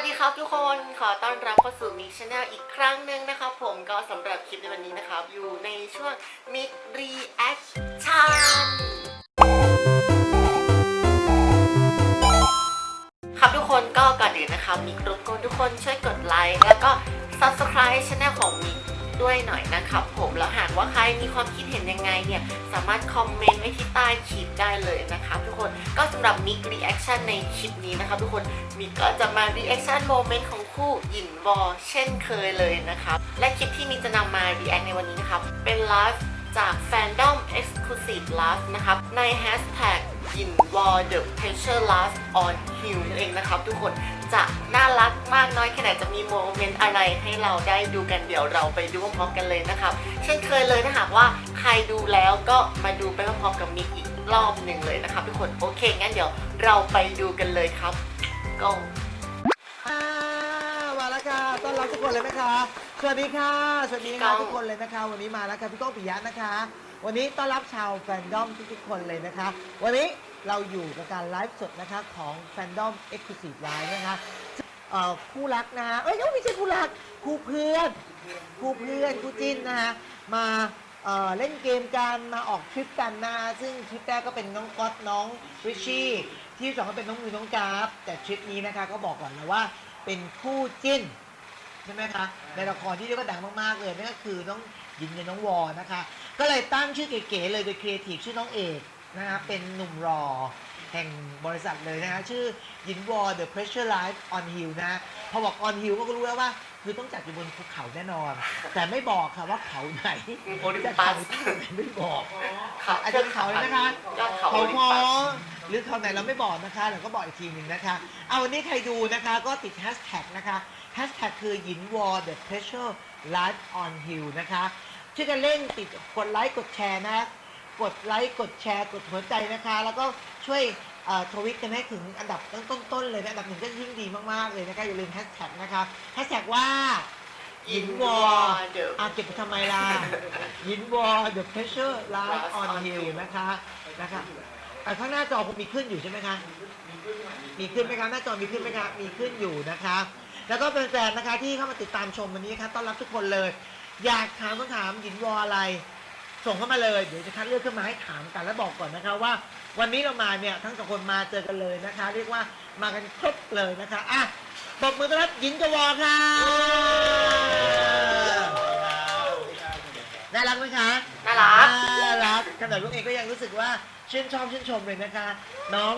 วัสดีครับทุกคนขอต้อนรับเข้าสู่มิกช n แนลอีกครั้งหนึ่งนะครับผมก็สำหรับคลิปในวันนี้นะครับ อยู่ในช่วงมิกรีแอคชั่นครับทุกคนก็ก่อนอื่นนะครับมิกรบกวนทุกคนช่วยกดไลค์แล้วก็ subscribe ช anel ของมิก ด้วยหน่อยนะครับผมแล้วหากว่าใครมีความคิดเห็นยังไงเนี่ยสามารถคอมเมนต์ไว้ที่ใต้คลิปได้เลยนะครับทุกคนก็สำหรับมิกรีแอคชั่นในคลิปนี้นะครับทุกคนมิกก็จะมารีแอคชั่นโมเมนต์ของคู่หยินวอเช่นเคยเลยนะครับและคลิปที่มิกจะนำมารีแอคในวันนี้นะครับเป็นไลฟ์จาก Fandom Exclusive Live นะครับใน Hashtag ยินวอ The Pressure Live on Hill นั่นเองนะครับทุกคน จะน่ารักมากน้อยแค่ไหนจะมีโมเมนต์อะไรให้เราได้ดูกันเดี๋ยวเราไปดูพร้อมๆกันเลยนะครับเช่นเคยเลยถ้าหากว่าใครดูแล้วก็มาดูไปพร้อมๆกับมิกอีกรอบหนึ่งเลยนะครับทุกคนโอเคงั้นเดี๋ยวเราไปดูกันเลยครับ go อ่ามาแล้วค่ะต้อนรับทุกคนเลยนะคะสวัสดีค่ะสวัสดีนะคะทุกคนเลยนะคะ วันนี้มาแล้วค่ะพี่ก้องปิยะนะคะ วันนี้ต้อนรับชาวแฟนดอมทุกๆคนเลยนะคะ วันนี้ เราอยู่กับการไลฟ์สดนะคะของแฟนดอม Exclusive Live นะคะเอ่อคู่รักนะฮะเอ้ยไม่ใช่คู่รักคู่เพื่อนคู่เพื่อนคู่จิ้นนะฮะมาเอ่อเล่นเกมกันมาออกทริปกันนะฮะซึ่งทริปแรกก็เป็นน้องก๊อตน้องริชชี่ที่สองก็เป็นน้องมิวน้องกราฟแต่ทริปนี้นะคะก็บอกก่อนนะว่าเป็นคู่จิ้นใช่ไหมคะในละครที่เรียกว่าดังมากๆเลยนั่นก็คือน้องยินกับน้องวอนะคะ ก็เลยตั้งชื่อเก๋ๆเลยโดยครีเอทีฟชื่อน้องเอก นะคะเป็นหนุ่มรอแห่งบริษัทเลยนะคะชื่อยินวอ The Pressure Life on Hill นะพอบอก on Hill ก็รู้แล้วว่า คือต้องจัดอยู่บนภูเขาแน่นอน แต่ไม่บอกค่ะว่าเขาไหนโอลิมจะปัเขาสที่ไหนไม่บอกค่ะอาจจะเขาเลยนะคะ ยอดเขาเขาโอลิพมอปัส หรือเขาไหนเราไม่บอกนะคะเราก็บอกอีกทีหนึ่งนะคะ เอาวันนี้ใครดูนะคะก็ติดแฮชแท็กนะคะแฮชแท็กคือหยินวอ the pressure life on hill นะคะช่วยกันเล่นติดกดไลค์กดแชร์นะ กดไลค์กดแชร์กดหัวใจนะคะ แล้วก็ช่วยเอ่อทวิตกันให้ถึงอันดับต้นๆเลยนะอันดับหนึ่งก็ยิ่งดีมากๆเลยนะคะอย่าลืมแฮชแท็กนะคะแฮชแท็กว่าหยินวอ The อาเก็บไปทำไมล่ะยินวอ the pressure live on hill นะคะนะคะอะข้างหน้าจอผมมีขึ้นอยู่ใช่ไหมคะ มีขึ้นไหมคะหน้าจอมีขึ้นไหมคะมีขึ้นอยู่นะคะ แล้วก็แฟนๆนะคะที่เข้ามาติดตามชมวันนี้นะคะต้อนรับทุกคนเลย อยากถามคำถามยินวออะไร ส่งเข้ามาเลยเดี๋ยวจะคัดเลือกขึ้นมาให้ถามกันแล้วบอกก่อนนะคะว่า วันนี้เรามาเนี่ยทั้งสองคนมาเจอกันเลยนะคะ เรียกว่ามากันครบเลยนะคะอะปรบมือต้อนรับยินกับวอค่ะน่ารักไหมคะน่ารัก น่ารักขนาดลูกเองก็ยังรู้สึกว่าชื่นชอบชื่นชมเลยนะคะ น้อง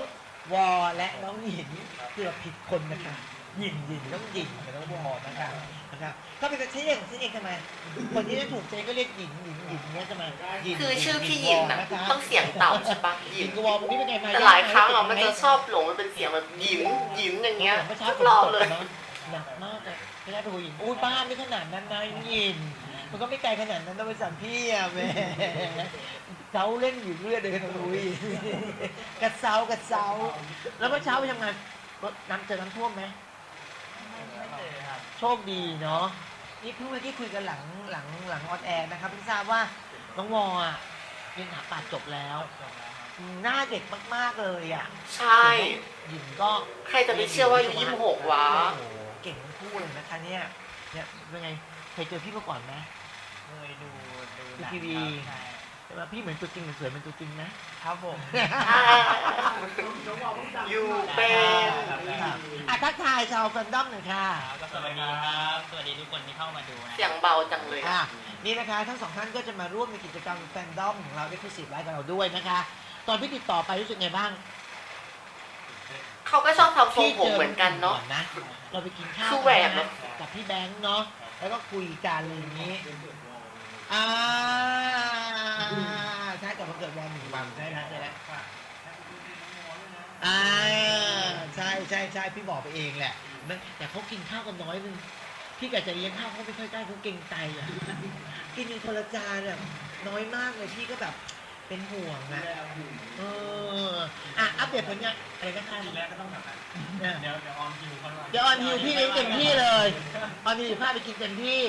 วอและน้องหยินเกือบผิดคนนะคะ หยินหยินน้องหยินกับน้องวอนะคะนะคะถ้าเป็นใช้เองใช้เองทำไมคนที่ได้ถูกใจก็เรียกหยินหยินหยินเนี้ยทำไมหยินคือชื่อพี่หยินนะวต้องเสียงต่ำใช่ปะหหยิยินนกับวอวันนี้เป็นไงมาแต่หลายครั้งอะมันจะชอบหลงมันเป็นเสียงแบบหยินหยินอย่างเงี้ยเมื่อเช้าทุกฝนรอบตกเลยเนาะหนักมากเลยไม่ได้ไปหัวหินอุ้ยบ้านไม่ขนาดนั้นนะหยินมันก็ไม่ไกลขนาดนั้นนะบริษัทพี่อะแหม่เซาเล่นอยู่เรื่อยเดินลุยกระเซากระเซาแล้วเมื่อเช้าไปทำงานรถน้ำเจอน้ำท่วมไหม โชคดีเนาะนี่เพิ่งเมื่อกี้คุยกันหลังหลังหลังออนแอร์นะครับเพิ่งทราบว่าน้องวออะเรียนถาปัดจบแล้วอืมหน้าเด็กมากๆเลยอะใช่ หญิงก็ใครจะไปเชื่อว่าอายุยี่สิบหกวะ โอ้โหเก่งทั้งคู่เลยนะคะเนี่ยเนี่ยเป็นไงเคยเจอพี่มาก่อนไหม เคยดูดูหนังทีวีครับใช่ ไหมพี่เหมือนตัวจริงเหมือนสวยเป็นตัวจริงนะครับผมอยู่เป็นครับอะทักทายชาวแฟนดอมหน่อยค่ะ ก็สวัสดีครับ สวัสดีทุกคนที่เข้ามาดูนะเสียงเบาจังเลยอะอะนี่นะคะ ทั้งสองท่านก็จะมาร่วมในกิจกรรมแฟนดอมของเราได้พิเศษไลฟ์กับเราด้วยนะคะ ตอนพี่ติดต่อไปรู้สึกไงบ้างเขาก็ชอบทำทรงผมเหมือนกันเนาะนะเราไปกินข้าวคือแหวกนเนอะกับพี่แบงค์เนาะแล้วก็คุยกันอะไรอย่างนี้ อ่าใช่กับวันเกิดวันหนึ่งวันใช่แล้วใช่แล้วอ่าใช่ใช่ใช่พี่บอกไปเองแหละมันแต่เขากินข้าวกันน้อยนึงพี่กะจะเลี้ยงข้าวเขาไม่ค่อยได้เขาเก่งใจอะกินกันคนละจานอะน้อยมากเลยพี่ก็แบบเป็นห่วงนะเอออะอัปเดตผลงานอะไรก็ทำทีแรกก็ต้องแบบนั้นเนี่ยเดี๋ยวเดี๋ยวออนคิวเขาหน่อยเดี๋ยวออนฮิวพี่เลี้ยงเต็มที่เลยออนฮิวพาไปกินเต็มที่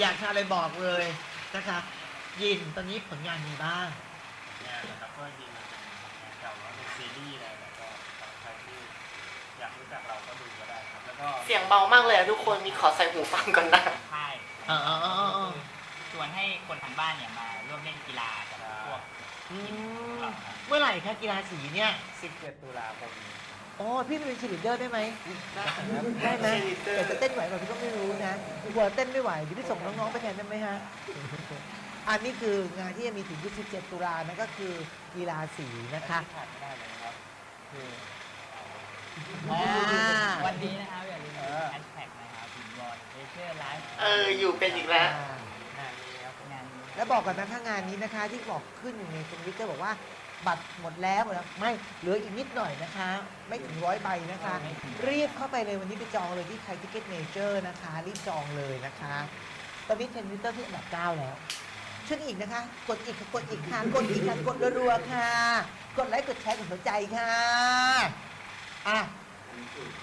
อยากทานอะไรบอกเลย นะคะยินตอนนี้ผลงานมีบ้าง งานนะครับก็จริงๆมันเป็นงานเก่าแล้วเป็นซีรีส์อะไรแล้วก็ใครที่อยากรู้จักเราก็ดูก็ได้ครับ แล้วก็เสียงเบามากเลยอะทุกคนมีขอใส่หูฟังก่อนนะใช่อ๋ออ๋ออ๋ออ๋อชวนให้คนทางบ้านเนี่ยมาร่วมเล่นกีฬากับพวกอืมเมื่อไหร่คะกีฬาสีเนี่ย17ตุลาคมนี้ อ๋อพี่เป็นชีลิเดอร์ได้ไหมได้ไหม Cheerleader แต่จะเต้นไหวแบบพี่ก็ไม่รู้นะกลัวเต้นไม่ไหวเดี๋ยวพี่ส่งน้องๆไปแทนได้ไหมฮะ อันนี้คืองานที่จะมีถึง 27 ตุลานั่นก็คือกีฬาสีนะคะขาดไม่ได้เลยนะครับคืออ่าวันนี้นะครับอย่าลืมแฮชแท็กนะครับถึงวอร์ดเอเชียไลฟ์เอออยู่เป็นอีกแล้วงานนี้ครับงานนี้แล้วบอกก่อนนะคะงานนี้นะคะที่บอกขึ้นอยู่ในทวิตเตอร์บอกว่า บัตรหมดแล้วหมดแล้วไม่เหลืออีกนิดหน่อยนะคะ ไม่ถึงร้อยใบนะคะ รีบเข้าไปเลยวันนี้ไปจองเลยที่ไทยทิเก็ตเมเจอร์นะคะ รีบจองเลยนะคะ ตอนนี้เทรนด์ทวิตเตอร์ที่อันดับ9แล้วช่วยอีกนะคะ กดอีกค่ะกดอีกค่ะกดอีกค่ะกดรัวๆค่ะ กดไลค์กดแชร์กดหัวใจค่ะอะ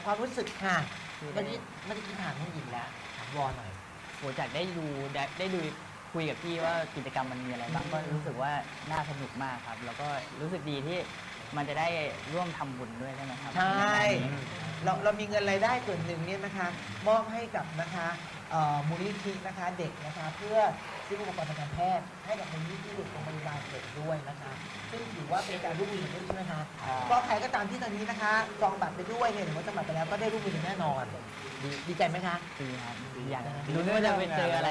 ความรู้สึกค่ะเมื่อกี้เมื่อกี้ถามน้องหญิงแล้วถามวอหน่อย โหจากได้ดูได้ได้ดู คุยกับพี่ว่ากิจกรรมมันมีอะไรบ้างก็รู้สึกว่าน่าสนุกมากครับ แล้วก็รู้สึกดีที่มันจะได้ร่วมทำบุญด้วยใช่ไหมครับใช่ เราเรามีเงินรายได้ส่วนหนึ่งเนี่ยนะคะ มอบให้กับนะคะ มูลนิธินะคะเด็กนะคะเพื่อซื้ออุปกรณ์ทางการแพทย์ให้กับมูลนิธิเด็กโรงพยาบาลเด็กด้วยนะคะ ซึ่งถือว่าเป็นการร่วมมือกันด้วยใช่ไหมคะก็ใครก็ตามที่ตอนนี้นะคะจองบัตรไปด้วยเนี่ยหรือว่าจองบัตรไปแล้วก็ได้ร่วมมือกันแน่นอนดีดีใจไหมคะดีครับอยากรู้นว่าจะไปเจออะไร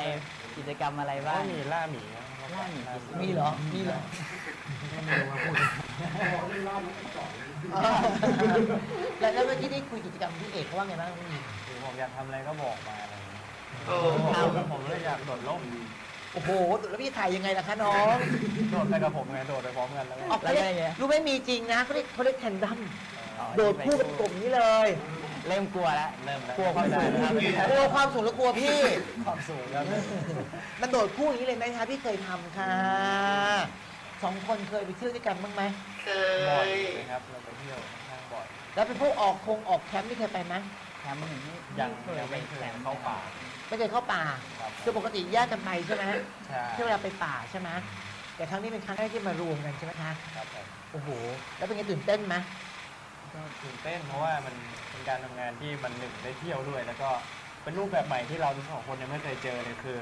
กิจกรรมอะไรบ้างมีล่าหมีล่าหมีมีเหรอมีเหรอไม่รู้ว่าพูดอ๋อแล้วแล้วเมื่อกี้ได้คุยกิจกรรมพี่เอกเขาว่าไงบ้างน้องหญิงคือผมอยากทำอะไรก็บอกมาอะไรอย่างเงี้ย โอ้ผมเลยอยากโดดร่มโอ้โหแล้วพี่ถ่ายยังไงล่ะคะน้องโดดไปกับผมไงโดดไปพร้อมกันแล้วออกไปเรียกรู้ไหมมีจริงนะเขาเรียกเขาเรียกแทนดัมอ๋อโดดคู่เป็นกลุ่มนี้เลย เริ่มกลัวแล้วเริ่มแล้วกลัวความสูงได้ครับกลัวความสูงแล้วกลัวพี่ความสูงแล้วมันโดดคู่อย่างนี้เลยไหมคะพี่เคยทำค่ะสองคนเคยไปเที่ยวด้วยกันบ้างไหมเคบ่อยยนะครับเราไปเที่ยวค่อนข้างบ่อยแล้วเป็นพวกออกคงออกแคมป์นี่เคยไปไหมแถมถึงนี่ยังยังไม่เคยเข้าป่า ไม่เคยเข้าป่าครับ คือปกติแยกกันไปใช่ไหมใช่ที่เวลาไปป่าใช่ไหมแต่ครั้งนี้เป็นครั้งแรกที่มารวมกันใช่ไหมคะ ครับผมโอ้โห แล้วเป็นไงตื่นเต้นไหมก็ตื่นเต้นเพราะว่ามันเป็นการทำงานที่มันหนึ่งได้เที่ยวด้วย แล้วก็เป็นรูปแบบใหม่ที่เราทั้งสองคนยังไม่เคยเจอเลยคือ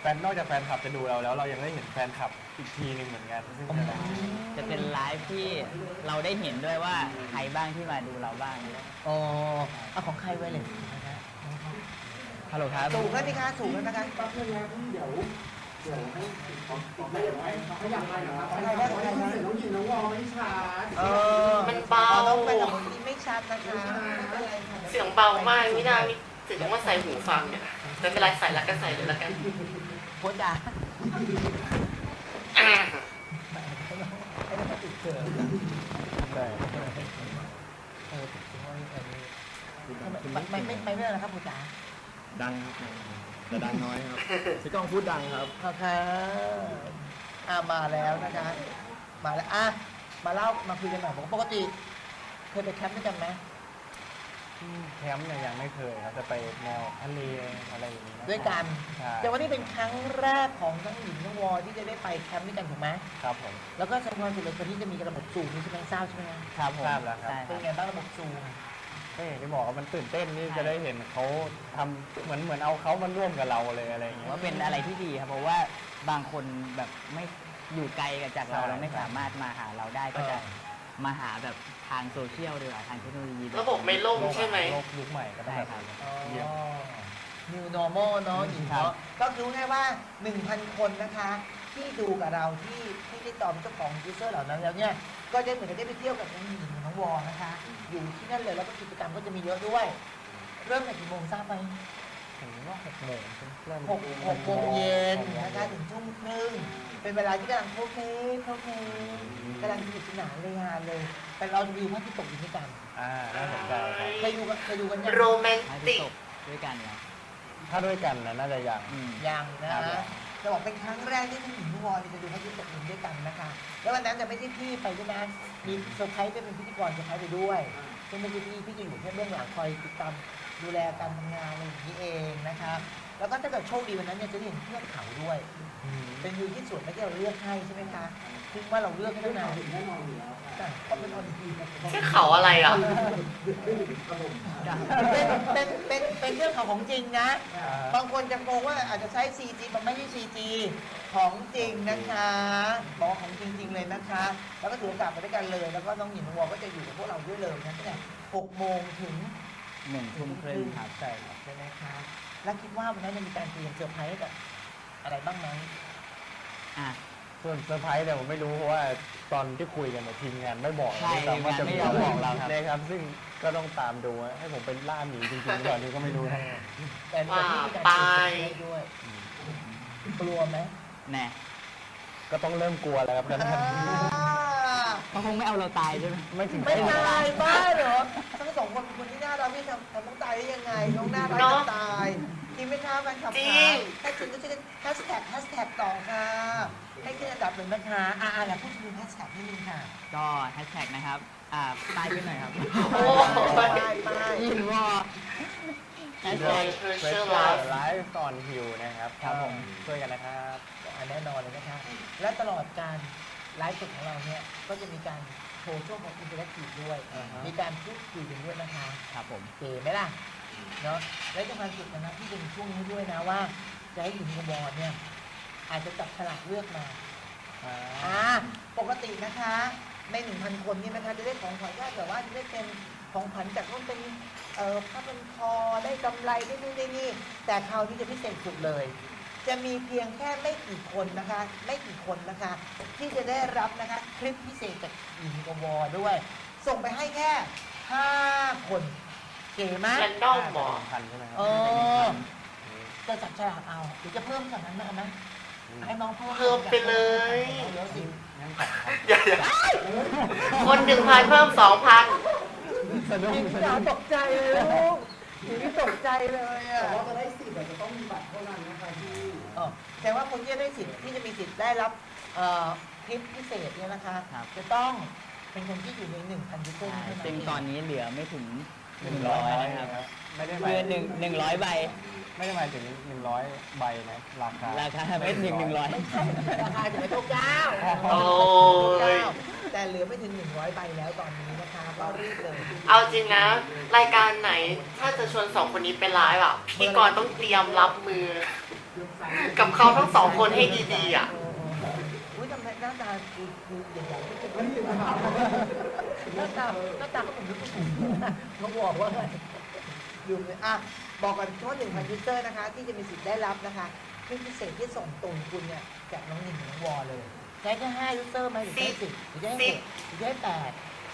แฟนนอกจากแฟนคลับจะดูเราแล้ว เรายังได้เห็นแฟนคลับอีกทีหนึ่งเหมือนกันซึ่งจะจะเป็นไลฟ์ที่เราได้เห็นด้วยว่าใครบ้างที่มาดูเราบ้าง อ๋อเอาของใครไว้เลยนะคะ ฮัลโหลครับสูงแล้วนี่คะสูงแล้วนะคะของใครได้ของใครนะเออมันเบาน้องไปกับคนที่ไม่ชัดนะคะเสียงเบามากไม่น่ามีถึงว่าใส่หูฟังเนี่ยไม่เป็นไรใส่แล้วก็ใส่เลยแล้วกันโคตรด่าอ่าไอ้นั่นมันติดเกิดได้เออติดเกิดไม่ไม่ไม่ไม่ไม่ไม่นะครับคุณจ๋า ดังครับแต่ดังน้อยครับพี่ก้องพูดดังครับ โอเคอ่ามาแล้วนะคะ มาแล้วอะมาเล่ามาคุยกันหน่อยบอกว่าปกติ เคยไปแคมป์ด้วยกันไหมแคมป์เนี่ยยังไม่เคยครับจะไปแนวทะเลอะไรอย่างนี้ะด้วยกัน ใช่แต่วันนี้เป็นครั้งแรกของทั้งหญิงทั้งวอที่จะได้ไปแคมป์ด้วยกันถูกไหมครับผมแล้วก็ใช้ความสุขเลยคนที่จะมีระบบสูงนี่ใช่ไหมทราบใช่ไหมคะครับผมทราบแล้วครับใช่คเป็รันบไงบ้างระบบสูง ก็อย่างที่บอกว่ามันตื่นเต้นนี่จะได้เห็นเขาทำเหมือนเหมือนเอาเขามาร่วมกับเราเลยอะไรอย่างผมเงี้ยว่าเป็นอะไรที่ดีครับเพราะว่าบางคนแบบไม่อยู่ไกลกันจากเราใช่ เราไม่สามารถมาหาเราได้ก็จะมาหาแบบทางโซเชียลดีกว่าทางเทคโนโลยีระบบไม่ล่ม โลกใช่ไหม โลกยุคใหม่ก็ต้องแบบใช่ครับเยี่ยม New Normal เนาะหญิงครับ เนาะก็คือง่ายว่า 1,000 คนนะคะ ที่ดูกับเราที่ที่ได้ตอมเจ้าของยูเซอร์เหล่านั้นแล้วเนี่ย ก็จะเหมือนกับได้ไปเที่ยวกับน้องหญิงน้อง วอนะคะ อยู่ที่นั่นเลยแล้วก็กิจกรรมก็จะมีเยอะด้วย เริ่มในกี่โมงทราบไหมถึงว่าหกโมงเริ่มหกหกโมงเย็นนะคะถึงทุ่มครึ่งเป็นเวลาที่กำลังโอเคโอเคกำลังสนุกสนานเลยงานเลย แต่เราจะดูพระอาทิตย์ตกอยู่ด้วยกันอ่าน่าสนใจครับเคยดูกันเคยดูกันยังโรแมนให้ติที่กตกด้วยกันนะถ้าด้วยกันนะน่าจะยัง อืม ยังนะครับผม จะบอกเป็นครั้งแรกที่ทั้งหญิงทั้งวอนจะดูพระอาทิตย์ตกดินด้วยกันนะคะ แล้ววันนั้นจะไม่ใช่พี่ไปด้วยนะมีเซอร์ไพรส์เป็นพิธีกรเซอร์ไพรส์ไปด้วยซึ่งไม่ใช่พี่พี่จะอยู่แค่เบื้องหลังคอยติดตามดูแลการทำงานอะไรอย่างนี้เองนะคะ แล้วก็ถ้าเกิดโชคดีวันนั้นเนี่ยจะได้เห็นเพื่อนเขาด้วย เป็นวิวที่สวยไม่ที่เราเลือกให้ใช่ไหมคะคิดว่าเราเลือกให้ตั้งนานแน่นอนอยู่แล้วก็เป็นออริจินแค่เขาอะไรอะเป็นเป็นเป็นเป็นเรื่องของของจริงนะ บางคนจะงงว่าอาจจะใช้ 4G มันไม่ใช่ 4G ของจริงนะคะบอกว่าของจริง ๆ เลยนะคะ แล้วก็ถือโอกาสมาด้วยกันเลย แล้วก็น้องหญิงน้องวอก็จะอยู่กับพวกเราด้วยเลยนะตั้งแต่6โมงถึงหนึ่งทุ่มครึ่งครับใช่ครับใช่ไหมคะ แล้วคิดว่าวันนั้นจะมีการเตรียมเซอร์ไพรส์ให้กับ อะไรบ้างไหมอะ ส่วนเซอร์ไพรส์เนี่ยผมไม่รู้เพราะว่าตอนที่คุยกันเนี่ยทีมงานไม่บอกใช่ด้วยซ้ำว่าจะทีมงานไม่ยอมบอกเราครับเลยครับ ซึ่งก็ต้องตามดูว่าให้ผมเป็นล่าหมีจริงๆหรือเปล่านี่ก็ไม่รู้นะแต่แต่ที่มีการเตรียมเซอร์ไพรส์ด้วย กลัวไหมแน่ก็ต้องเริ่มกลัวแล้วครับตอนนั้นเขาคงไม่เอาเราตายใช่ไหมไม่ถึงไม่ขั้นตายบ้าเหรอทั้งสองคนเป็นคนที่น่ารักพี่ทำทำต้องตายได้ยังไงน้องน่ารักเนอะจะตาย จริงไหมคะแฟนคลับจริคะงให้คุณก็ช่วยกันแฮชแท็กแฮชแท็กต่อค่ะ ให้ขึ้นอันดับหนึ่งนะคะอ่าอ่าพูดถึงแฮชแท็กนิดนึงค่ะก็แฮชแท็กนะครับอ่าตายไปหน่อยครับโอ้ไปยไปไปยินวอแฮชเดี๋ยวแท็ก เฟรชเชอร์ไลฟ์ก่อนฮิวนะครับครับผม ช่วยกันนะครับอ่าแน่นอนเลยนะคะ และตลอดการไลฟ์สดของเราเนี่ย ก็จะมีการโชว์ช่วงของอินเทอร์แอคทีฟด้วยอ่าฮะมีการพูดคุยกันด้วยนะคะ ครับผม เก๋ไหมล่ะ เนาะและจะมาสุดนะที่จะมีช่วงนี้ด้วยนะว่าจะให้หญิงกับบอลเนี่ย อาจจะจับฉลากเลือกมาอ่าปกตินะคะในหนึ่งพันคนนี่นะคะจะได้ของขวัญก็แบบว่าจะได้เป็นของขวัญจากนู่นเป็นเอ่อผ้าเป็นคอได้กำไรได้นู่นได้นี่แต่คราวนี้จะพิเศษสุดเลย จะมีเพียงแค่ไม่กี่คนนะคะ ไม่กี่คนนะคะ ที่จะได้รับนะคะคลิปพิเศษจากหญิงกับบอลด้วย ส่งไปให้แค่ห้าคน เก๋มาก แรนดอมหมอ พันใช่ไหมครัเออ จะจับฉลากเอาหรือจะเพิ่มจากนั้นมาไหมให้น้องเพิ่มเพิ่มไปเลย เดี๋ยวสิงั้นสองพันอย่าอย่าคนหนึ่งพันเพิ่มสองพันสนุกหญิงสสานุวกตกใจเลยลูกหญิงนี่ตกใจเลยอะแต่ว่าจะได้สิทธิ์อาจจะต้องมีบัตรเท่านั้นนะคะที่เออแต่ว่าคนที่จะได้สิทธิ์ที่จะมีสิทธิ์ได้รับเอ่อคลิปพิเศษเนี่ยนะคะครับจะต้องเป็นคนที่อยู่ในหนึ่งพันยูเซอร์ใช่เท่านั้นซึ่งตอนนี้เหลือไม่ถึง หหนึ่นึ่งงร้ร้ออยยนะนะคครัรับบไม่ได้หเหมายลือหนึ่งหนึ่งร้อยใบ ไม่ได้หมายถึงหนึ่งร้อยใบนะราคาราคาไม่ถึงหนึ่งร้อย ไม่ใช่ราคาจะไม่เท่าเก้าโอ้ย แต่เหลือไม่ถึง 100ใบแล้วตอนนี้นะคะก็รีบเลยเอาจริงนะ รายการไหนถ้าจะชวนสองคนนี้ไปไลฟ์อะพธี่กรต้องเตรียมรับมือ กับเขาทั้งสองคนให้ดีๆอะอุ้ยทำไมหน้าตาดูดูใหญ่ๆไม่เป็นไร หน้าตาหน้าตาเขาเหมือนลูกผู้หญิงนะเขาบอกว่าไงอยู่เลยอะบอกก่อนว่าหนึ่งพันยูเซอร์นะคะ ที่จะมีสิทธิ์ได้รับนะคะคลิปพิเศษที่ส่งตรงคุณเนี่ยจากน้องหนึ่งน้องวอเลยใช้แค่ห้ายูเซอร์ไหมหรือใช้สิบหรือใช้หกหรือใช้แปด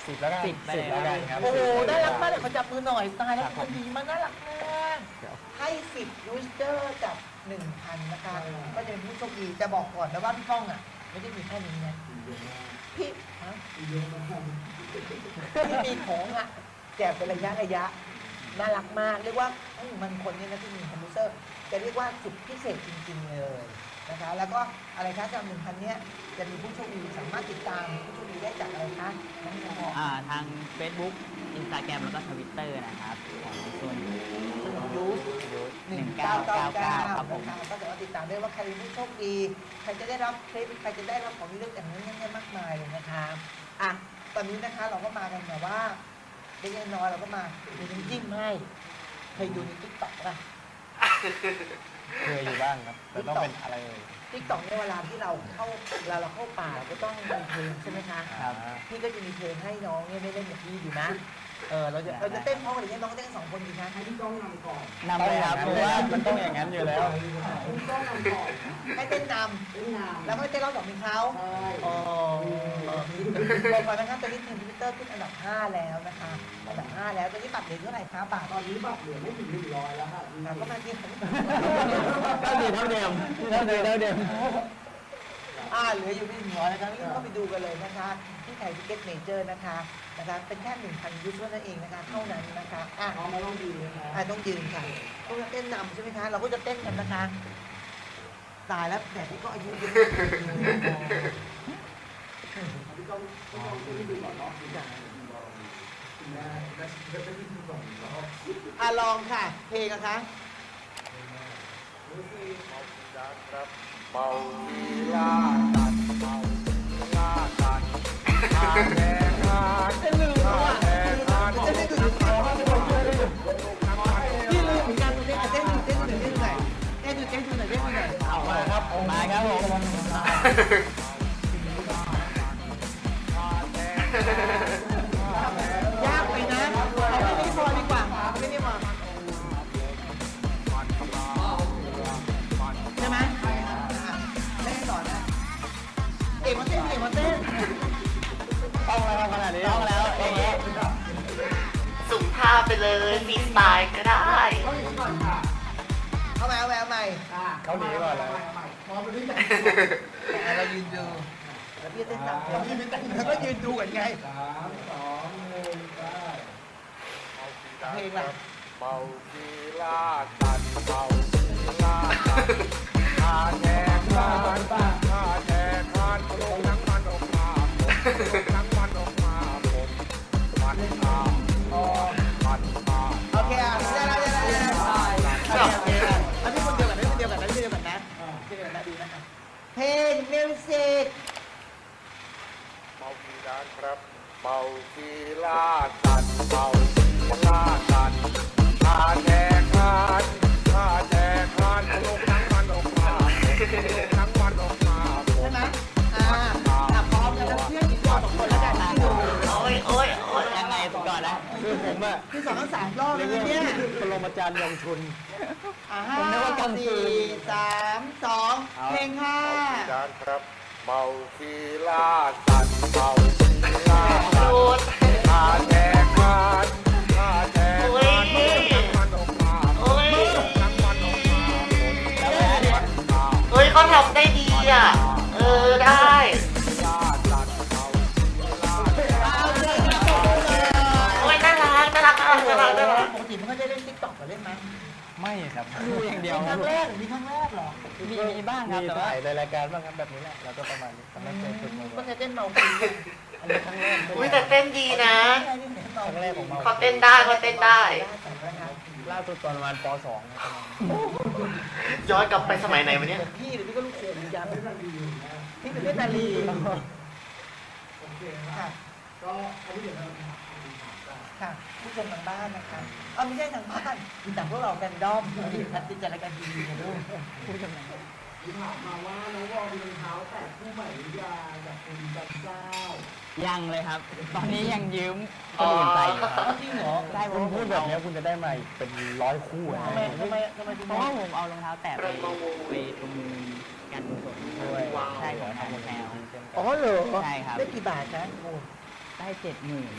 สิบแล้วกันสิบไปสิบเลยแล้วกันครับโอ้โหน่ารักมากเลยขอจับมือหน่อยตายแล้วครับคนดีมากน่ารักมากเดี๋ยวให้สิบยูเซอร์จากหนึ่งพันนะคะก็จะเป็นผู้โชคดีจะบอกก่อนนะว่าพี่ก้องอะ ไม่ได้มีแค่นี้นะพี่ฮะ พี่มีของอะแจกเป็นระยะระยะน่ารักมากเรียกว่าอืมมันคนเนี้นะที่มีคอมพิวเตอร์จะเรียกว่าสุดพิเศษจริง ๆ เลยนะคะ แล้วก็อะไรคะจากหนึ่งพันเนี้ยจะมีผู้โชคดีสามารถติดตามผู้โชคดีได้จากอะไรคะน้องบอกอ่าทาง Facebook Instagram แล้วก็ Twitter นะครับของส่วนสนุกยูส หนึ่ง1999เก้าเก้าเก้าครับผมนะคะก็สามารถติดตามได้ว่าใครเป็นผู้โชคดี ใครจะได้รับคลิป ใครจะได้รับของที่เลือกอย่างนั้นง่ายๆมากมายเลยนะคะอะ ตอนนี้นะคะเราก็มากันแบบว่าเล็กๆน้อยๆเราก็มามีน้ำจิ้มให้เคยดูในทิกตอกป่ะ เคยอยู่บ้างครับ แต่ต้องเป็นอะไรเอ่ยทิกตอกเนี่ยเวลาที่เราเข้าเวลาเราเข้าป่าเราก็ต้องมีเพลงใช่ไหมคะครับพี่ก็จะมีเพลงให้น้องเนี่ยได้เล่นกับพี่อยู่นะ เออเราจะเราจะเต้นพร้อมกันหรือยังน้องเต้นสองคนดีคะให้พี่ก้องนำก่อนนำเลยครับเพเพราะราะว่าว่ามันต้องอย่างนั้นอยู่แล้วให้เต้นนำแล้วก็เต้นรอบสองเป็นเขาอ๋อบอกก่อนนะคะตอนนี้เทรนด์ทวิตเตอร์ขึ้นอันดับ 5 แล้วนะคะอันดับ 5 แล้วตอนนี้บัตรเหลือเท่าไหร่คะบาทตอนนี้บัตรเหลือไม่ถึง100แล้วค่ะก็มาที่เท่าเดิมเท่าเดิมเท่าเดิมเท่าเดิม อ่าเหลืออยู่ไม่ถึงร้อยนะคะรีบเข้าไปดูกันเลยนะคะ ที่ไทยทิเก็ตเมเจอร์นะคะนะคะเป็นแค่1,000ยูสเท่านั้นเองนะคะเท่านั้นนะคะอะเอามาต้องยืนนะคะอะต้องยืนค่ะพวกเราเต้นนำใช่ไหมคะเราก็จะเต้นกันนะคะตายแล้วแต่พี่ก็อายุเยอะพี่ก้องพี่ก้องเต้นให้ดูก่อนเนาะอะลองค่ะ เพลงนะคะเมาทีลาตั มแล้วอะแดงงานจะได้ดูอยู่คอพี่ลืม ต้องแล้วครับขนาดนี้ต้องแล้วอย่างเงี้ยสุ่มท่าไปเลยฟรีสไตล์ก็ได้เอาใหม่เอาใหม่เอาใหม่เขาหนีก่อนเลยอะเรายืนดูแล้วพี่เต้นตามแล้วก็ยืนดูกันไงเพลงอะไรเมาทีลาตัดเมาทีลาตัดอาแดงงานอาแดงงานลงทั้งมันออกมาลงทั้งมันอ โอเคอะได้แล้วได้แล้วได้แล้วโอเคอะอันนี้คนเดียวกันนะคนเดียวกันนะคนเดียวกันนะคนเดียวกันนะดีนะเพลงมิวสิกเมาทีลาครับเมาทีลาตัดเมาทีลาตัดอาแดงงานอาแดงงาลงทั้งมันออกมาลงทั้งมันออกมาใช่ไหมอ่า ผมอะที่สองทั้งสามรอบเลยเรียกนะว่าเนี่ยปรมาจารย์ยงชุน อ่าห้าสี่สามสองเพลงค่ะเมาทีลาครับ เมาทีลาตัดเมาทีลาตัดดูดอาแด ไม่ครับดูอย่างเดียว ครั้งแรกหรือมีครั้งแรกเหรอมีมีบ้างครับมีแต่ว่าถ่ายในรายการบ้างครับแบบนี้แหละแล้วก็ประมาณนี้แต่ไม่เคยฝึกมาก็ก่อนจะเต้นเมาปีอะอันนี้ครั้งแรกอุ้ยแต่เต้นดีนะ ครั้งแรกของเมาเขาเต้นได้เขาเต้นได้ ล่าสุดตอนประมาณป .2 ครับประมาณย้อนกลับไปสมัยไหนวะเนี่ย พี่หรือพี่ก็ลูกโขงยามพี่เป็นเล่นนาลีค่ะก็อันนี้เดี๋ยวเรา ค่ะผู้ชมทางบ้านนะคะเออไม่ใช่ทางบ้านแต่พวกเราแฟนดอมที่ทัดติดใจรายการทีวีกันด้วยผู้ชมทางบ้านยังเลยครับ ตอนนี้ยังยืมคนอื่นใส่อยู่ครับจริงเหรอได้เพคุราะณว่าพูดแบบนี้คุณจะได้มาอีกเป็นร้อยคู่อะทำไมทำไมทำไมถึงเพราะว่าผมเอารองเท้าแตะไปไปประมูลกันกุศลด้วยว้าวใช่ของทางแมวอ๋อเหรอใช่ครับได้กี่บาทนะโอ้ได้เจ็ดหมื่น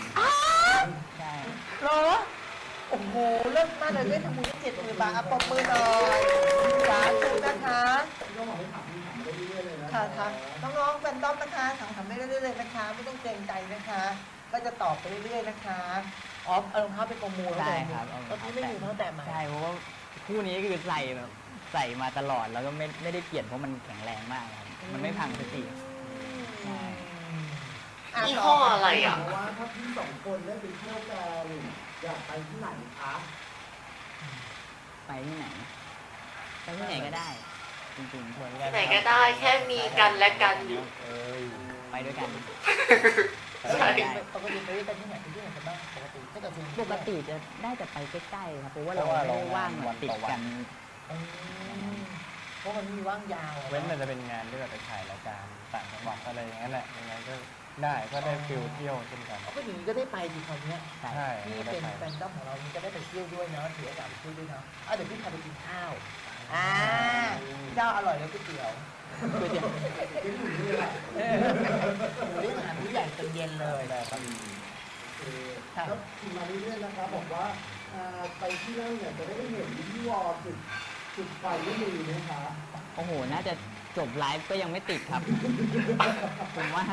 ใช่เหรอ โอ้โห เลิศมากเลยได้ทำบุญได้เจ็ดหมื่นบาทอะปรบมือหน่อยสาธุนะคะ ค่ะค่ะน้องๆแฟนดอมนะคะถามถามได้เรื่อยๆเลยนะคะ ไม่ต้องเกรงใจนะคะ ก็จะตอบไปเรื่อยๆนะคะอ๋อเอารองเท้าไปประมูลใช่ครับเอาตอนนี้ไม่มีรองเท้าแตะมา ใช่เพราะว่าคู่นี้คือใส่แบบใส่มาตลอดแล้วก็ไม่ไม่ได้เปลี่ยนเพราะมันแข็งแรงมากครับมันไม่พังสักที ใช่ะ ยี่ห้ออะไรอะ ว่าถ้าพี่สองคนได้ไปเที่ยวกันอยากไปที่ไหนคะไปที่ไหนไปที่ไหนก็ได้ จริงๆควรที่ไหนก็ได้แค่มีกันและกันอยู่ เอ้ยไปด้วยกันใช่ปกติไปด้วยกันที่ไหนไปที่ไหนกันบ้างปกติถ้าเกิดคุณปกติจะได้แต่ไปใกล้ๆครับเพราะว่าเราไม่ได้ว่างแบบติดกัน อืมเพราะมันมีว่างยาวอะเว้นแต่จะเป็นงานที่แบบไปถ่ายรายการต่างจังหวัดอะไรอย่างนั้นแหละยังไงก็ ได้ก็ได้ฟิลเที่ยวเช่นกัน ก็อย่างนี้ก็ได้ไปดีคราวเนี้ยใช่ใช่ที่ได้เป็นไป แฟนเจ้าของเรานี่ก็ได้ไปเที่ยวด้วยเนาะถือโอกาสไปเที่ยวด้วยเนาะอะเดี๋ยวพี่พาไปกินข้าวอ่าเจ้าอร่อยแล้วก๋วยเตี๋ยวก๋วยเตี๋ยวเออหมูนี่อาหารผู้ใหญ่เป็นเย็นเลยได้ครับค่ะแล้วพิมพ์มาเรื่อยๆนะครับบอกว่าอ่าไปที่นั่นเนี่ยจะได้เห็นที่วอจุดจุดไฟด้วยมือนะคะโอ้โห น่าจะจบไลฟ์ก็ยังไม่ติดครับ ผมว่า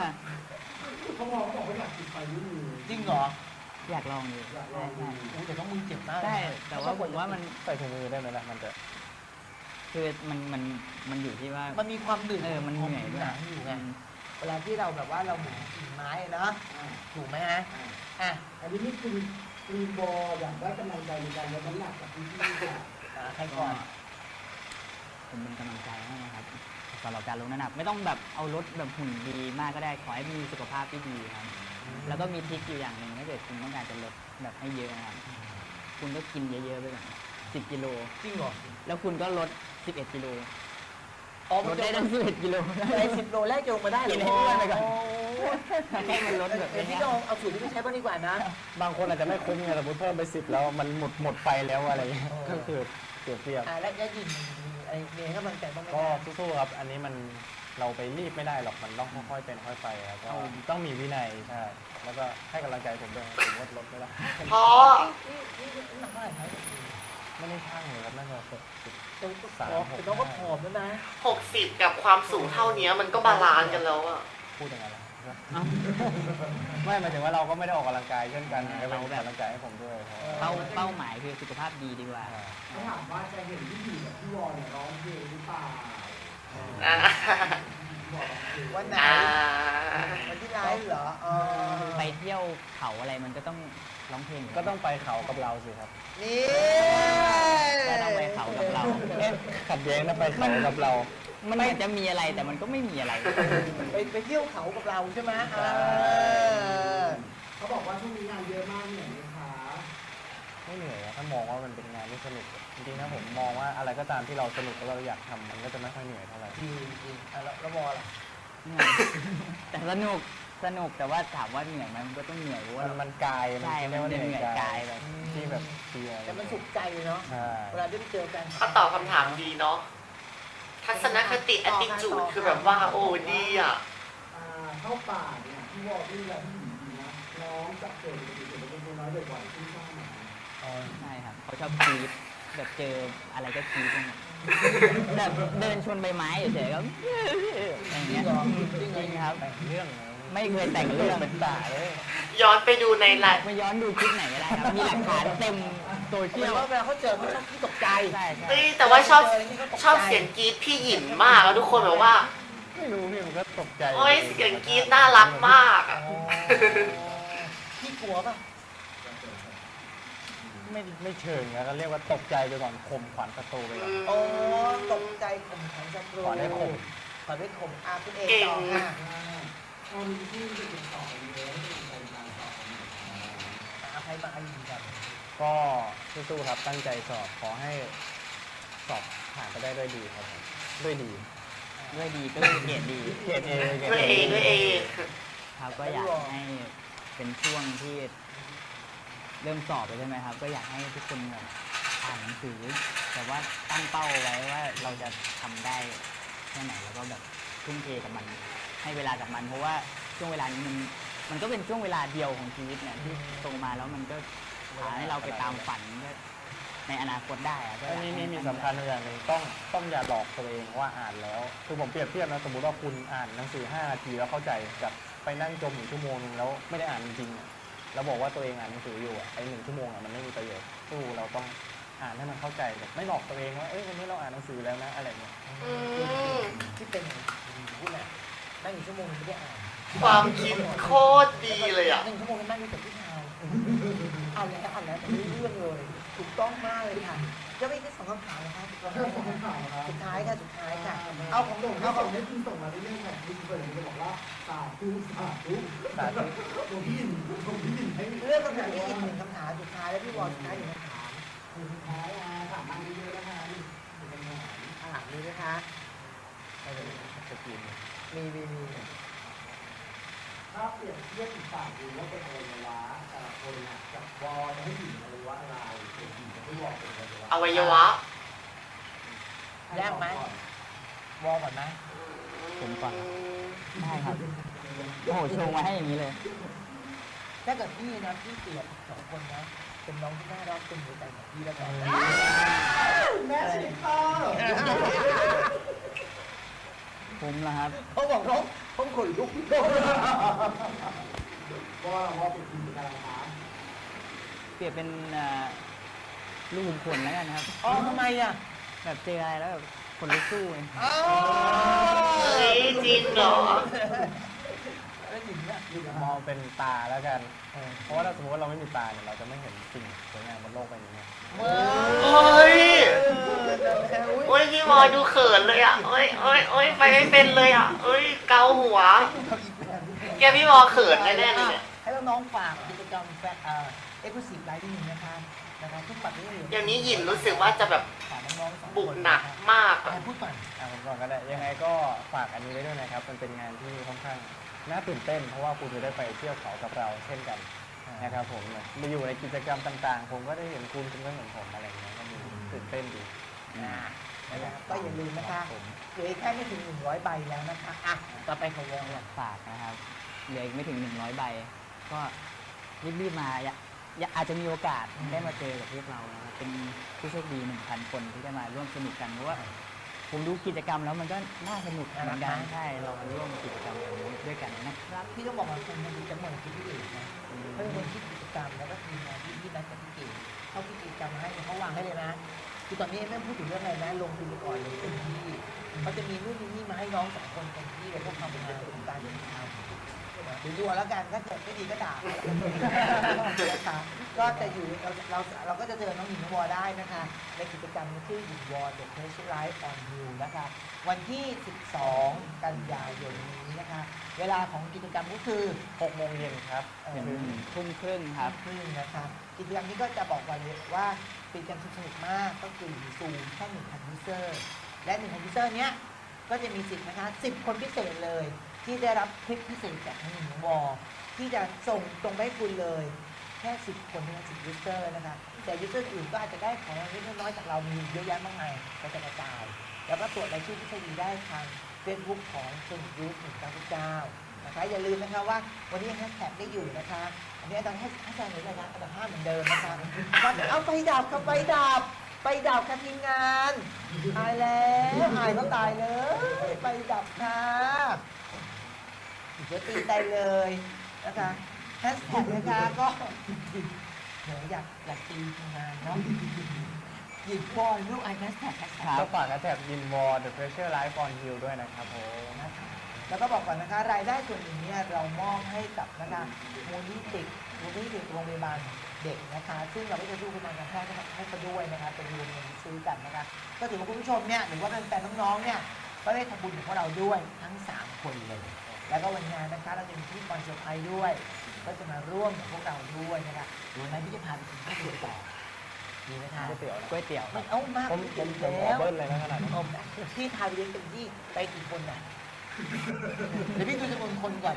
เขาบอกเขาบอกว่าอยากจุดไฟด้วยมือจริงเหรออยากลองดูอยากลใช่องดูใช่โอ้แต่ต้องมือเจ็บมากใช่แต่ว่าผมว่ามันใส่ถุงมือได้ไหมล่ะมันจะ คือมันมันมันอยู่ที่ว่า มันมีความหนืดเออมันเหนื่อยด้วย หนังอยู่ไงเวลาที่เราแบบว่าเราหมุนกิ่งไม้อะเนาะถูกไหมฮะอะอันนี้นี่คือคือบออยากได้กำลังใจในการลดน้ำหนักกับพี่ๆค่ะอะใครก็ก่อน ผมเป็นกำลังใจให้นะครับ สำหรับการลงน้ำหนัก ไม่ต้องแบบเอารถแบบหุ่นดีมากก็ได้ขอให้มีสุขภาพที่ดีครับ แล้วก็มีทริคอยู่อย่างหนึ่งถ้าเกิดคุณต้องการจะลดแบบให้เยอะนะครับ คุณก็กินเยอะๆไปก่อน10กิโล จริงเหรอแล้วคุณก็ลด11กิโลอ๋อลดได้ตั้ง11กิโล ไอ้สิบโลแรกจะลงมาได้เหรอกินให้อ้วนไปก่อนโให้มันลดแบบเอ้ยนี้พี่น้องเอาสูตรที่พี่ใช้บ้างดีกว่านะ บางคนอาจจะไม่คุ้มไงสมมติเพิ่มไปสิบแล้วมันหมดหมดไปแล้วอะไรเงี้ยเออก็คือเปรียบเทียบ อ่าแล้วยายิน มีอะไรมีให้กำลังใจบ้างไหมก็คะสู้ๆครับ อันนี้มันเราไปรีบไม่ได้หรอก มันต้องค่อยๆเป็นค่อยไปครับก็ต้องมีวินัยใช่ แล้วก็ให้กำลังใจผมด้วยผมว่าลดไม่ได้เพราะนี่นี่นี่หนักเท่าไหร่คะไม่ได้ช่างเลยครับน่าจะหกสิบเดี๋ยวก็สามผอมหก แต่น้องก็ผอมแล้วนะ60กับความสูงเท่านี้มันก็บาลานซ์กันแล้วอะพูดอย่างนั้นแหละ ไม่หมายถึงว่าเราก็ไม่ได้ออกกำลังกายเช่นกันก็เป็นกำลังใจให้ผมด้วยเพราะว่าเป้าเป้าหมายคือสุขภาพดีดีกว่า เขาถามว่าจะเห็นพี่อยู่กับพี่วอลเนี่ยร้องเพลงหรือเปล่าอ่าพี่วอลร้องเพลงวันไหนอ่าวันที่ไลฟ์เหรอเออไปเที่ยวเขาอะไรมันก็ต้องร้องเพลงยู่ก็ต้องไปเขากับเราสิครับนี่ก็ต้องไปเขากับเรา เอ๊ะขัดแย้งนะไปเขากับเรา มันเหมือนจะมีอะไรแต่มันก็ไม่มีอะไร ไปไปเที่ยวเขากับเราใช่ไหมเออเขาบอกว่าช่วงนี้งานเยอะมากเหนื่อยไหมคะไม่เหนื่อยอะถ้ามองว่ามันเป็นงานที่สนุกจริงๆนะผมมองว่าอะไรก็ตามที่เราสนุกแล้วเราอยากทำมันก็จะไม่ค่อยเหนื่อยเท่าไหร่จริงจริงอะแล้วแล้ววอลล่ะแต่สนุกสนุกแต่ว่าถามว่าเหนื่อยไหมมันก็ต้องเหนื่อยเพราะว่ามันมันกายใช่เรียกว่ามันเหนื่อยกายแบบ ที่แบบเชียร์แต่มันสุขใจเนาะใช่เวลาได้ไปเจอกันเขาตอบคำถามดีเนาะ ทัศนคติ attitude คือแบบว่าโอ้ดีอะอ่าเข้าป่าเนี่ยพี่วอลพี่และพี่หญิงดีนะน้องจะเกิดอุบัติเหตุเป็นคนน้อยบ่อยๆที่ทราบไหมใช่ครับเขาชอบกรีดแบบเจออะไรก็กรีดไปหมดแบบเดินชนใบไม้เฉยๆก็ อย่างเงี้ยจริงๆครับ แต่งเรื่องไม่เคยแต่งเรื่องเป็นด่าเลยย้อนไปดูในไลน์ มาย้อนดูคลิปไหนก็ได้ครับ มีหลักฐานเต็ม โซเชีเชื่ยอลว่าเวลาเขาเจอเขาชอบที่ตกใจใช่ใช่เฮ้ยแต่ว่าชอบชอบเสียงกรีดพี่หยินมากอะทุกคนแบบว่า ไม่รู้พี่มันก็ตกใจโอ้ยเสียงกรีดน่ารักมากอะอ๋อพี่กลัวป่ะไม่ไม่เชิงนะก็เรียกว่าตกใจไปก่อนข่มขวัญศัตรูไปก่อนโอ้ตกใจข่มขันศัตรูขอได้ข่มขอได้ข่มอาคุณเอกเก่ง ต่อค่ะตอนนี้ที่จะติดต่ออยู่แล้วไม่เป็นการการต่อกันอยู่อาใครมาอายิงกัน ก็สู้ๆครับตั้งใจสอบขอให้สอบผ่านไปได้ด้วยดีครับผมด้วยดี ด้วยดีก็คือเกรดดี เกรดเอเกรดด้วยเอด้วยเอครับก็อยากให้เป็นช่วงที่ เริ่มสอบไปใช่ไหมครับ ก็อยากให้ทุกคนแบบอ่านหนังสือ แต่ว่าตั้งเป้าไว้ว่าเราจะทำได้แค่ไหนแล้วก็แบบทุ่มเทกับมัน ให้เวลากับมัน เพราะว่าช่วงเวลานี้มันมันก็เป็นช่วงเวลาเดียวของชีวิตเนี่ยที่โตมาแล้วมันก็ พาให้เราไปตามฝันในอนาคตได้อะก็อันอยากนี้ให้นี่มีสำคัญอย่างหนึ่งต้องต้องอย่าหลอกตัวเองว่าอ่านแล้ว คือผมเปรียบเทียบนะสมมติว่าคุณอ่านหนังสือ5นาทีแล้วเข้าใจกับไปนั่งจมอยู่ชั่วโมงนึงแล้วไม่ได้อ่านจริงๆอะแล้วบอกว่าตัวเองอ่านหนังสืออยู่อะไอ้หนึ่งชั่วโมงอะมันไม่มีประโยชน์สู้เราต้องอ่านให้มันเข้าใจแบบไม่หลอกตัวเองว่าเอ้ยวันนี้เราอ่านหนังสือแล้วนะอะไรเงี้ยอืมที่เป็นพูดแหละนั่งอยู่ชั่วโมงนึงไม่ได้อ่านความคิดโคตรดีเลยอะหนึ่งชั่วโมงนั่งอยู่กับผู้ชาย อ่านแล้วอ่านแล้วไม่รู้เรื่องเลย ถูกต้องมากเลยค่ะจะไม่ได้สองคำถามนะคะสุดท้ายเรื่ะสุดท้ายค่ะสุดท้ายค่ะ เอาของงส่งเอาเอาขขอองงให้คุณส่งมาเรื่อยๆค่ะคุณเฟิร์นจะบอกว่าสาธุสาธุสาธุหลวงพี่ยินหลวงพี่ยินให้เรื่องคำถามที่อีกหนึ่งคำถามสุดท้ายแล้วพี่วอลสุดท้ายหนึ่งคำถามสุดท้ายอะถามมาเยอะๆนะคะนี่เป็นคำถามอ่ามีไหมคะสกินมีมีมีถ้า เปรียบเทียบอีกฝั่งหนึ่งว่าเป็นอวัยวะแต่ละคนน่ะกับวอจะให้หญิงอวัยวะอะไรเป็นหญิงกับผู้วอเป็นอวัยวะอวัยวะยากไหม วอลก่อนไหม ผมก่อน ได้ครับ โอ้โหโชว์มาให้อย่างนี้เลย ถ้าเกิดพี่นะพี่เปรียบสองคนนะเป็นน้องที่น่ารักเป็นหัวใจของพี่แล้วกันแม่ชิคาผมเหรอครับ เขาบอกน้อง ต้องขนลุกว่าะว่าเป็นทีมการค้าเปรียบเป็นอ่อลูกขุนขนแล้วกันครับ อ๋อทำไมอะแบบเจออะไรแล้วแบบขนลุกสู้ไงอ๋อเฮ้ยจริงเหรอ มองเป็นตาแล้วกันเออเพราะว่าถ้าสมมติว่าเราไม่มีตาเนี่ยเราจะไม่เห็นสิ่งสวยงามบนโลกใบนี้ไงเมื่อเฮ้ยอุ้ยโอ้ยพี่พี่วอดูเขินเลยอะเอ้ยเอ้ยเอ้ยไปไม่เป็นเลยอะเอ้ยเกาหัว แกพี่วอเขินแน่ๆเลยเนี่ยให้น้องๆฝากกิจกรรมแฟเอ่อเอ็กซ์คลูซีฟไลฟ์ที่หนึ่งนะคะนะคะทุกปัดได้เลยอย่างนี้หยินรู้สึกว่าจะแบบฝากน้องๆสองคนบุกหนักมากอะอะพูดก่อน อะผมก่อนก็ได้ยังไงก็ฝากอันนี้ไว้ด้วยนะครับ มันเป็นงานที่ค่อนข้าง น่าตื่นเต้นเพราะว่าคุณจะได้ไปเที่ยวเขากับเราเช่นกันนะครับผมมาอยู่ในกิจกรรมต่างๆ ผมก็ได้เห็นคุณคุณก็เห็นผมอะไรอย่างเงี้ยก็มีตื่นเต้นดีนะนะครับก็อย่าลืมนะคะผมเหลือแค่ไม่ถึง 100 ใบแล้วนะคะอะต่อไปของวงอยากฝากนะครับเหลืออีกไม่ถึง 100 ใบ ก็รีบๆมาอย่าอย่าอาจจะมีโอกาสได้มาเจอกับพวกเรานะครับเป็นผู้โชคดี 1,000 คนที่ได้มาร่วมสนุกกันเพราะว่า ผมดูกิจกรรมแล้วมันก็น่าสนุกเหมือนกันใช่เรามาร่วมกิจกรรมแบบนี้ด้วยกันนะครับพี่ต้องบอกว่าคุณมันจะเหมือนที่พี่เอกนะเขาเป็นคนคิดกิจกรรมแล้วก็ทีมงานที่พี่นัดกับพี่เอกเขาคิดกิจกรรมมาให้เขาวางให้เลยนะคือตอนนี้ไม่พูดถึงเรื่องอะไรนะลงทุนไปก่อนเลยเต็มที่เขาจะมีนู่นมีนี่มาให้น้องสองคนเต็มที่เลยพวกทำเป็นงานเป็นการเป็นทำ เดี๋ยวดูเอาแล้วกันถ้าเกิดไม่ดีก็ด่านะคะก็จะอยู่เราเราเราก็จะเจอน้องหญิงน้องวอได้นะคะ ในกิจกรรมชื่อหญิงวอ The Pleasure Life on You นะคะ วันที่ 12 กันยายนนี้นะคะ เวลาของกิจกรรมก็คือ6โมงเย็นครับเอ่อถึงทุ่มครึ่งครับครึ่งนะคะ กิจกรรมนี้ก็จะบอกวันเลยว่าเป็นการสนุกมากก็คืออยู่ซูมแค่1,000ยูเซอร์และ1,000ยูเซอร์เนี้ยก็จะมีสิทธิ์นะคะ10คนพิเศษเลย ที่ได้รับคลิปพิเศษจากทางหญิงวอที่จะส่งตรงไปคุณเลย แค่ 10 คนเท่านั้น10ยูเซอร์นะคะ แต่ยูเซอร์อื่นก็อาจจะได้ของเล็กน้อยๆจากเรามีเยอะแยะมากมายก็จะกระจาย แล้วก็ตรวจรายชื่อผู้โชคดีได้ทาง Facebook ของสนุกยูทหนึ่งเก้าเก้านะคะอย่าลืมนะคะว่าวันนี้แฮชแท็กได้อยู่นะคะอันนี้อาจารย์ให้ให้แซงหรืออะไรนะอันดับห้าเหมือนเดิมนะคะว่าเอาไปดับค่ะไปดับไปดับค่ะทีมงานตายแล้วหายก็ตายเลย ไปดับค่ะ เดี๋ยวตีตายเลยนะคะแฮชแท็กนะคะก็เดี๋ยวอยากอยากตีทีมงานเนาะหยิบบอลลูกไอแฮชแท็กแฮชแท็กก็ฝากแฮชแท็กยินวอร์ The Pressure Life on Hill ด้วยนะครับผมนะคะแล้วก็บอกก่อนนะคะ รายได้ส่วนหนึ่งเนี่ยเรามอบให้กับนะคะมูลนิธิมูลนิธิโรงพยาบาลเด็กนะคะ ซึ่งเราไม่ได้ดูคุณการแพทย์ให้เขาด้วยนะคะเป็นรวมเงินซื้อกันนะคะ ก็ถือว่าคุณผู้ชมเนี่ยหรือว่าเป็นแฟนน้องๆเนี่ยก็ได้ทำบุญกับพวกเราด้วยทั้ง 3 คนเลย แล้วก็วันงานนะคะเราจะมีพิธีกรเซอร์ไพรส์ด้วย ก็จะมาร่วมกับพวกเราด้วยนะคะดูไหมพี่จะพาไปกินข้าวเตี๋ยวต่อดีไหมคะก๋วยเตี๋ยวนะก๋วยเตี๋ยวมันเอามากผมผมผมขอแล้วเบิ้ลเลยนะขนาดนี้ผมพี่พาไปเลี้ยงเต็มที่ไปกี่คนน่ะเดี๋ยวพี่ดูจำนวนคนก่อน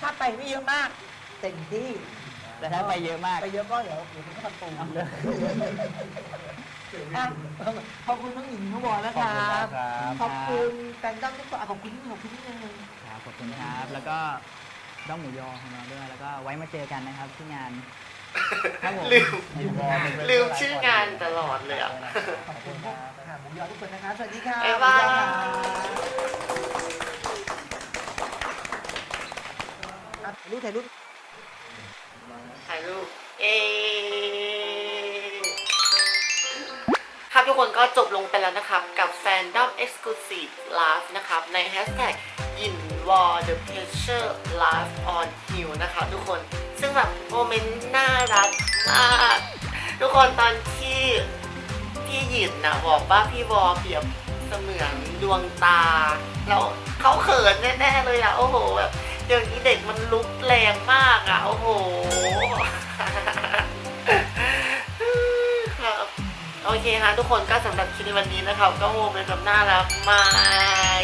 ถ้าไปไม่เยอะมากเต็มที่แต่ถ้าไปเยอะมาก ไปเยอะก็เดี๋ยวเดี๋ยวเป็นข้าวตู อะขอบคุณน้องหญิงน้องบอลนะขอบคคุณรัมาบกครับขอบคุณแฟนด้อมทุกคนอะขอบคุณที่ขอบคุณที่นึงครับขอบคุณครับ แล้วก็ด้อมหมูยอของเราด้วย แล้วก็ไว้มาเจอกันนะครับที่งานครับผมลืมยินวอร์ The Pressure ลืม Life ชื่อ on งาน Hill ตลอดเลยอะ ขอบคุณครับค่ะหมูยอทุกคนนะคะ สวัสดีค่ะบ๊ายบายหมูอค่ะอะถ่ายรูปถ่ายรูป ถ่ายรูปเอ ครับทุกคนก็จบลงไปแล้วนะครับ กับ Fandom Exclusive Live นะครับ ใน Hashtag ยินวอ The Pleasure Live on Hill นะครับทุกคนซึ่งแบบโมเมนต์น่ารักมากทุกคนตอนที่พี่หยินนะบอกว่าพี่วอเปรียบเสมือนดวงตาแล้วเขาเขินแน่ๆเลยอะโอ้โหแบบเดี๋ยวนี้เด็กมันลุกแรงมากอะโอ้โห เคค่ะทุกคนก็สำหรับคลิปในวันนี้นะครับ ก็โมเป็นแบบน่ารักมาก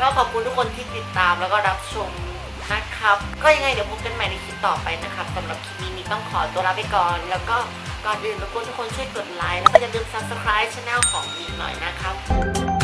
ก็ขอบคุณทุกคนที่ติดตามแล้วก็รับชมนะครับ ก็ยังไงเดี๋ยวพบกันใหม่ในคลิปต่อไปนะครับสำหรับคลิปนี้มีต้องขอตัวลาไปก่อน แล้วก็ก่อนอื่นรบกวนทุกคนช่วยกดไลค์แล้วก็อย่าลืม subscribe channel ของมีหน่อยนะครับ